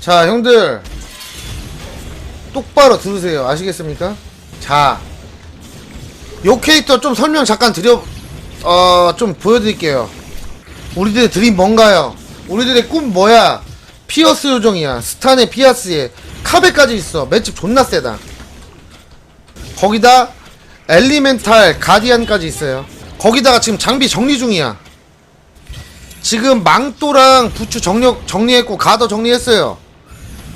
자 형들. 똑바로 들으세요. 아시겠습니까? 자. 요 캐릭터 좀 설명 잠깐 드려 어 좀 보여드릴게요. 우리들의 드림 뭔가요? 우리들의 꿈 뭐야? 피어스 요정이야. 스탄의 피아스에 카베까지 있어. 맷집 존나 세다. 거기다 엘리멘탈 가디안까지 있어요. 거기다가 지금 장비 정리 중이야. 지금 망토랑 부추 정력 정리했고 가더 정리했어요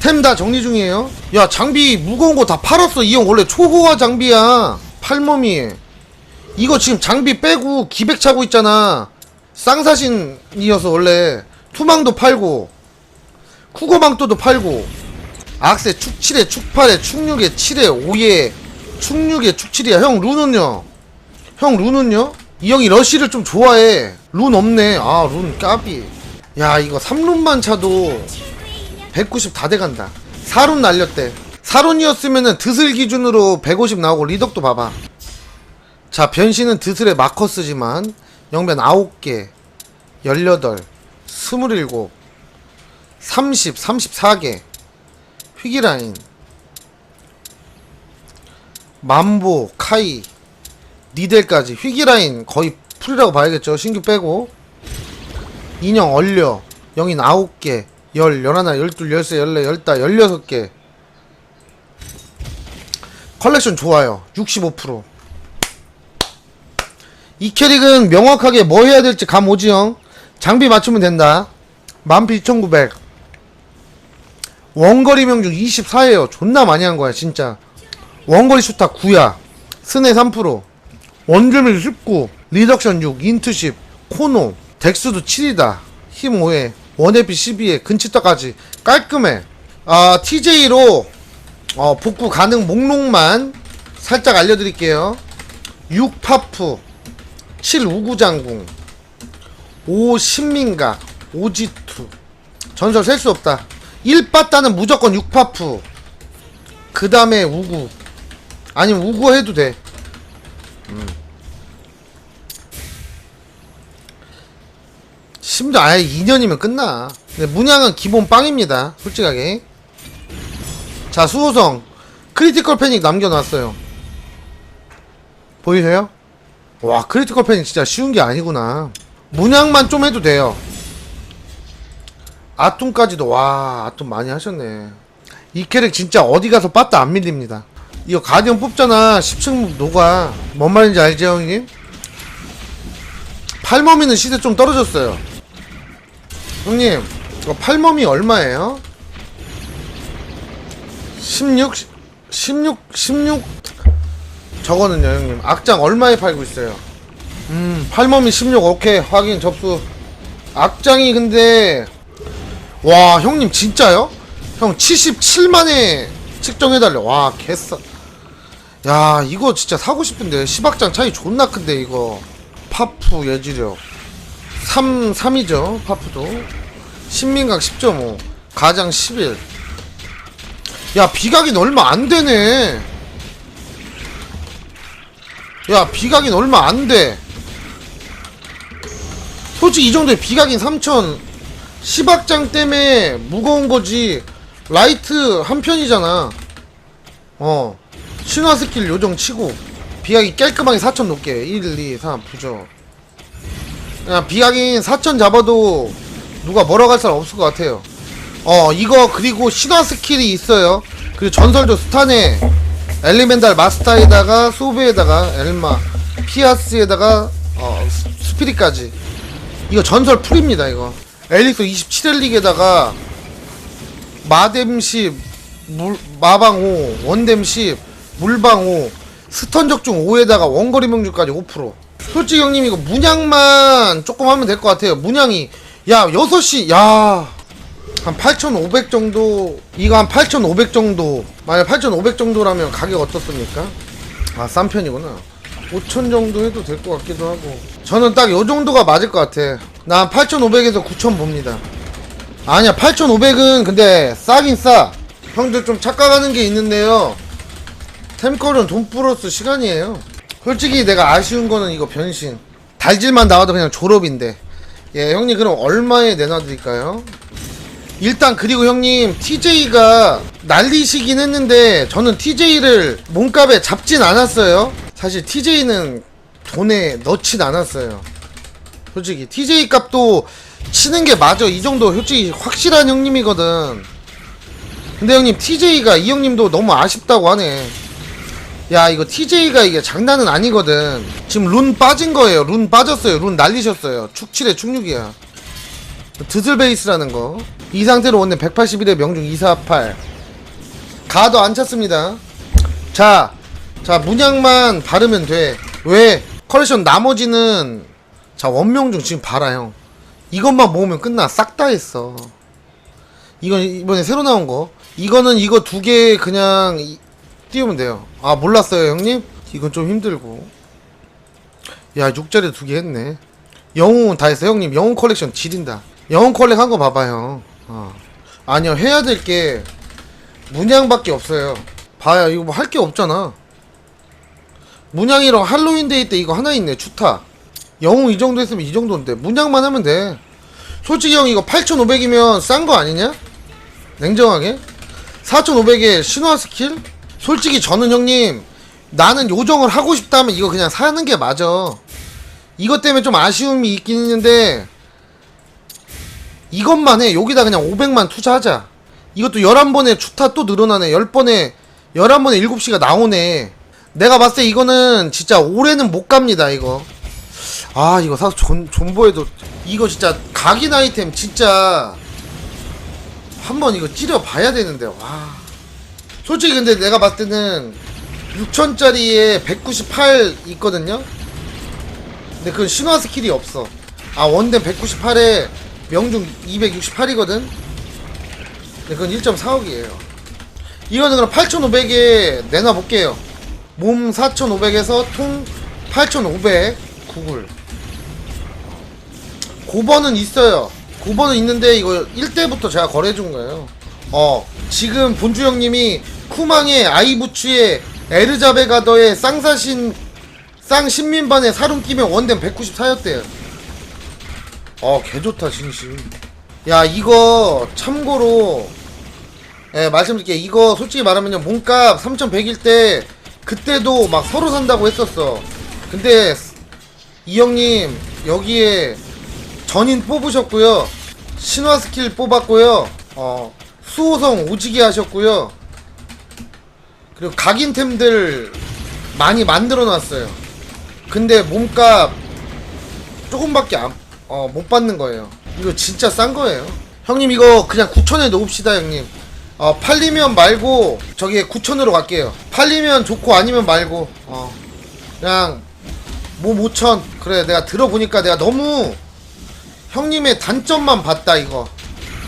템 다 정리 중이에요. 야 장비 무거운 거 다 팔았어. 이 형 원래 초호화 장비야. 팔몸이. 이거 지금 장비 빼고 기백 차고 있잖아. 쌍사신이어서 원래 투망도 팔고 쿠거망토도 팔고 악세 축7에 축8에 축6에 7에 5에 축6에 축7이야. 형 룬은요? 형 룬은요? 이 형이 러쉬를 좀 좋아해. 룬 없네. 아룬 까비. 야 이거 3룬만 차도 190 다 돼간다. 4룬 날렸대. 4룬이었으면은 드슬 기준으로 150 나오고 리덕도 봐봐. 자 변신은 드슬의 마커스지만 영변 9개 18 27 30 34개 휘기라인 만보 카이 니델까지 휘기라인 거의 풀이라고 봐야겠죠? 신규 빼고. 인형 얼려. 영인 9개 10, 11, 12, 13, 14, 15, 16개. 컬렉션 좋아요. 65%이 캐릭은 명확하게 뭐 해야 될지 감 오지 형? 장비 맞추면 된다. 12,900 원거리 명중 24예요. 존나 많이 한 거야 진짜. 원거리 슈타 9야. 스네 3% 원딜밀 19 리덕션 6 인트 10 코노. 덱스도 7이다. 힘 5에 원에피 12에 근치터까지 깔끔해. 아 TJ로 어, 복구 가능 목록만 살짝 알려드릴게요. 6 파프 7 우구장궁 5 신민각 5 G2 전설 셀 수 없다. 1 빠따는 무조건 6 파프. 그 다음에 우구. 아니면 우구 해도 돼. 심 지어 아예 2년이면 끝나. 근데 문양은 기본 빵입니다. 솔직하게. 자, 수호성. 크리티컬 패닉 남겨놨어요. 보이세요? 와, 크리티컬 패닉 진짜 쉬운 게 아니구나. 문양만 좀 해도 돼요. 아툼까지도, 와, 아툼 많이 하셨네. 이 캐릭 진짜 어디 가서 빠따 안 밀립니다. 이거 가디언 뽑잖아. 10층 녹아. 뭔 말인지 알죠, 형님? 팔머미는 시세 좀 떨어졌어요. 형님, 이거 팔머미 얼마예요? 16, 16, 16. 저거는요, 형님. 악장 얼마에 팔고 있어요? 음, 팔머미 16, 오케이. 확인, 접수. 악장이 근데, 와, 형님, 진짜요? 형, 77만에 측정해달래. 와, 개싸. 야, 이거 진짜 사고 싶은데. 시박장 차이 존나 큰데, 이거. 파프 예지력. 3, 3이죠. 파프도. 신민각 10.5. 가장 11. 야, 비각인 얼마 안 되네. 야, 비각인 얼마 안 돼. 솔직히 이 정도에 비각인 3천. 시박장 때문에 무거운 거지. 라이트 한 편이잖아. 어. 신화 스킬 요정 치고. 비각이 깔끔하게 4천 높게. 1, 2, 3, 부죠. 비각인 4천 잡아도 누가 멀어 갈 사람 없을 것 같아요. 어, 이거 그리고 신화 스킬이 있어요. 그리고 전설조 스탄에 엘리멘탈 마스타에다가 소베에다가 엘마 피아스에다가 어, 스- 스피릿까지. 이거 전설 풀입니다, 이거. 엘릭소 27엘릭에다가 마뎀 10, 물, 마방 5, 원뎀 10, 물방 5, 스턴 적중 5에다가 원거리 명중까지 5%. 솔직히 형님 이거 문양만 조금 하면 될 것 같아요. 문양이. 야 6시 야. 한 8,500 정도 이거 한 8,500 정도 만약 8,500 정도라면 가격 어떻습니까? 아 싼 편이구나. 5,000 정도 해도 될 것 같기도 하고. 저는 딱 요 정도가 맞을 것 같아. 나 8,500에서 9,000 봅니다. 아니야 8,500은 근데 싸긴 싸. 형들 좀 착각하는 게 있는데요. 템컬은 돈 플러스 시간이에요 솔직히 내가 아쉬운 거는 이거 변신. 달질만 나와도 그냥 졸업인데. 예 형님 그럼 얼마에 내놔드릴까요? 일단 그리고 형님 TJ가 날리시긴 했는데 저는 TJ를 몸값에 잡진 않았어요. 사실 TJ는 돈에 넣진 않았어요. 솔직히 TJ 값도 치는 게 맞아. 이 정도 솔직히 확실한 형님이거든. 근데 형님 TJ가 이 형님도 너무 아쉽다고 하네 야 이거 TJ가 이게 장난은 아니거든 지금 룬 빠진 거예요 룬 빠졌어요 룬 날리셨어요 축7에 축6이야 드슬 베이스라는 거. 이 상태로 오늘 181에 명중 248. 가도 안 찼습니다. 자, 자, 문양만 바르면 돼. 왜? 컬렉션 나머지는, 자, 원명중 지금 봐라, 형. 이것만 모으면 끝나. 싹 다 했어. 이건 이번에 새로 나온 거. 이거는 이거 두 개 그냥 이- 띄우면 돼요. 아, 몰랐어요, 형님? 이건 좀 힘들고. 야, 6자리 두 개 했네. 영웅은 다 했어 형님 영웅 컬렉션 지린다 영웅 컬렉 한 거 봐봐 형 어. 아니요 해야 될 게 문양밖에 없어요 봐야 이거 뭐 할 게 없잖아 문양이랑 할로윈데이 때 이거 하나 있네 추타 영웅 이 정도 했으면 이 정도인데 문양만 하면 돼 솔직히 형 이거 8500이면 싼 거 아니냐? 냉정하게 4500에 신화 스킬? 솔직히 저는 형님 나는 요정을 하고 싶다면 이거 그냥 사는 게 맞아. 이것 때문에 좀 아쉬움이 있긴 있는데 이것만 해 여기다 그냥 500만 투자하자. 이것도 11번에 추타 또 늘어나네. 10번에 11번에 7시가 나오네. 내가 봤을 때 이거는 진짜 올해는 못 갑니다 이거. 아 이거 사서 존, 존버해도 이거 진짜 각인 아이템 진짜 한번 이거 찌려 봐야 되는데 와 솔직히 근데 내가 봤을 때는 6천짜리에 198 있거든요 근데 그건 신화 스킬이 없어. 아, 원댐 198에 명중 268이거든? 근데 그건 1.4억이에요. 이거는 그럼 8,500에 내놔볼게요. 몸 4,500에서 통 8,500. 구글. 고번은 있어요. 고번은 있는데 이거 1대부터 제가 거래해준 거예요. 어, 지금 본주 형님이 쿠망의 아이부츠의 에르자베가더의 쌍사신 쌍 신민반에 사름 끼면 원댐 194였대요. 어, 개 좋다, 진심. 야, 이거, 참고로, 예, 말씀드릴게요. 이거, 솔직히 말하면요, 몸값 3,100일 때, 그때도 막 서로 산다고 했었어. 근데, 이 형님, 여기에, 전인 뽑으셨고요 신화 스킬 뽑았고요 어, 수호성 오지게 하셨고요 그리고 각인템들 많이 만들어 놨어요. 근데 몸값 조금밖에 안, 어, 못 받는 거예요. 이거 진짜 싼 거예요. 형님 이거 그냥 9천에 놓읍시다 형님. 어, 팔리면 말고 저기 9천으로 갈게요. 팔리면 좋고 아니면 말고. 어. 그냥 몸 5천. 그래 내가 들어보니까 내가 너무 형님의 단점만 봤다 이거.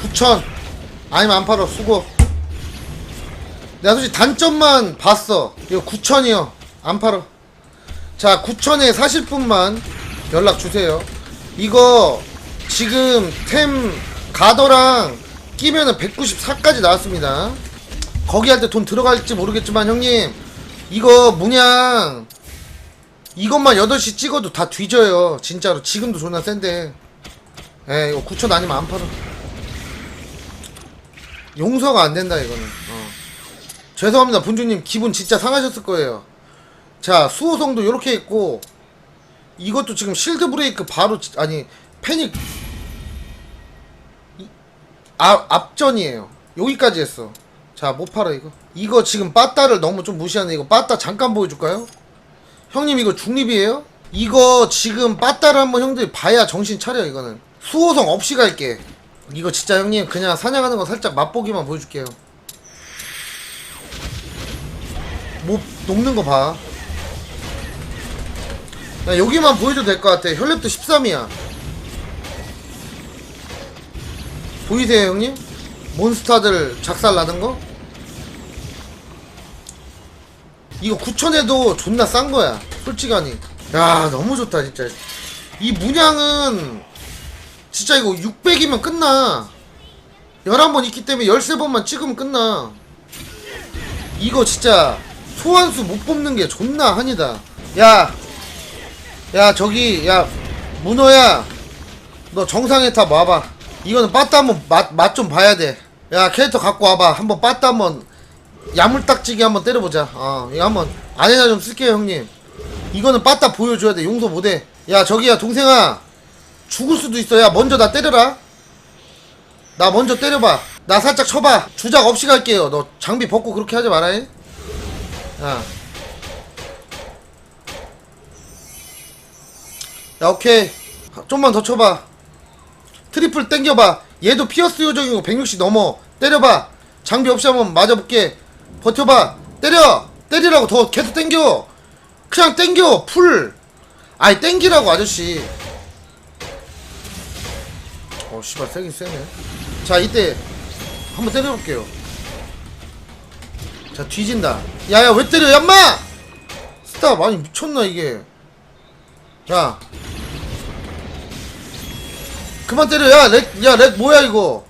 9천. 아니면 안 팔어 수고. 내가 솔직히 단점만 봤어. 이거 9천이요. 안 팔어. 자, 9천에 사실 분만 연락 주세요. 이거 지금 템 가더랑 끼면은 194까지 나왔습니다. 거기 할 때 돈 들어갈지 모르겠지만 형님 이거 문양 이것만 8시 찍어도 다 뒤져요. 진짜로 지금도 존나 센데. 에 이거 9천 아니면 안 팔아. 용서가 안 된다 이거는. 어. 죄송합니다 본주님 기분 진짜 상하셨을 거예요. 자 수호성도 이렇게 있고 이것도 지금 실드 브레이크 바로 지- 아니 패닉 이- 아, 앞전이에요 여기까지 했어 자못 팔아 이거 이거 지금 빠따를 너무 좀 무시하네 이거 빠따 잠깐 보여줄까요? 형님 이거 중립이에요? 이거 지금 빠따를 한번 형들이 봐야 정신 차려 이거는 수호성 없이 갈게 이거 진짜 형님 그냥 사냥하는 거 살짝 맛보기만 보여줄게요 못 녹는 거 봐. 야, 여기만 보여줘도 될 것 같아. 혈lep도 13이야. 보이세요, 형님? 몬스타들 작살 나는 거? 이거 9천에도 존나 싼 거야. 솔직하니. 야, 너무 좋다, 진짜. 이 문양은 진짜 이거 600이면 끝나. 11번 있기 때문에 13번만 찍으면 끝나. 이거 진짜 소환수 못 뽑는 게 존나 한이다. 야, 야 저기 야 문어야, 너 정상에 타 와봐. 이거는 빠따 한번 맛맛좀 봐야 돼야 캐릭터 갖고 와봐 한번 빠따 한번 야물딱지게 한번 때려보자 어 이거 한번 아내나 좀 쓸게요 형님 이거는 빠따 보여줘야 돼 용서 못해 야 저기야 동생아 죽을 수도 있어 야 먼저 나 때려라. 나 먼저 때려봐. 나 살짝 쳐봐. 주작 없이 갈게요. 너 장비 벗고 그렇게 하지 마라잉. 야. 야 오케이. 좀만 더 쳐봐. 트리플 땡겨봐. 얘도 피어스 요정이고 160 넘어. 때려봐. 장비 없이 한번 맞아볼게. 버텨봐. 때려! 때리라고 더 계속 땡겨. 그냥 땡겨. 풀. 아이 땡기라고 아저씨. 어 씨발 세긴 세네. 자 이때 한번 때려볼게요. 자 뒤진다. 야야 왜 때려 얌마! 스타 많이 미쳤나 이게. 야 그만 때려 야렉야렉 뭐야 이거